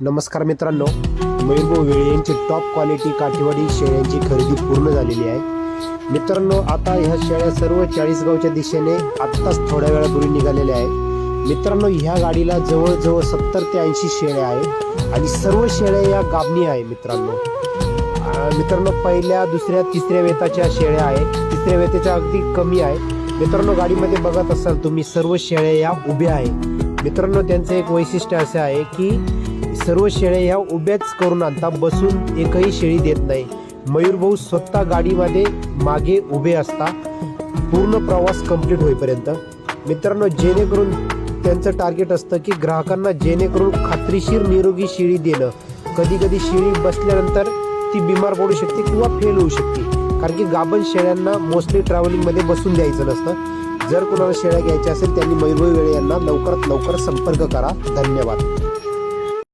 नमस्कार मित्रांनो मयूरभाऊ वेळे यांची टॉप क्वालिटी काठीवाडी शेळ्यांची खरेदी पूर्ण झालेली आहे. मित्रांनो आता ह्या शेळ्या सर्व चाळीसगावच्या दिशेने आत्ताच थोड्या वेळापूर्वी निघालेल्या आहेत. मित्रांनो ह्या गाडीला जवळजवळ सत्तर ते ऐंशी शेळ्या आहे आणि सर्व शेळ्या या गाबणी आहे मित्रांनो. मित्रांनो पहिल्या दुसऱ्या तिसऱ्या वेताच्या शेळ्या आहेत. तिसऱ्या वेताच्या अगदी कमी आहे मित्रांनो गाडीमध्ये बघत असाल तुम्ही सर्व शेळ्या या उभ्या आहे मित्रांनो त्यांचं एक वैशिष्ट्य असं आहे की सर्व शेळ्या ह्या उभ्याच करून आणता बसून एकही शेळी देत नाही. मयूरभाऊ स्वतः गाडीमध्ये मागे उभे असता पूर्ण प्रवास कंप्लीट होईपर्यंत. मित्रांनो जेणेकरून त्यांचं टार्गेट असतं की ग्राहकांना जेणेकरून खात्रीशीर निरोगी शेळी देणं. कधी कधी शेळी बसल्यानंतर ती बिमार पडू शकते किंवा फेल होऊ शकते. कारण की गाभण शेळ्यांना मोस्टली ट्रॅव्हलिंगमध्ये बसून द्यायचं नसतं. जर कोणाला शेळ्या घ्यायच्या असेल त्यांनी मयूरभाई वेळे यांना लवकरात लवकर संपर्क करा. धन्यवाद.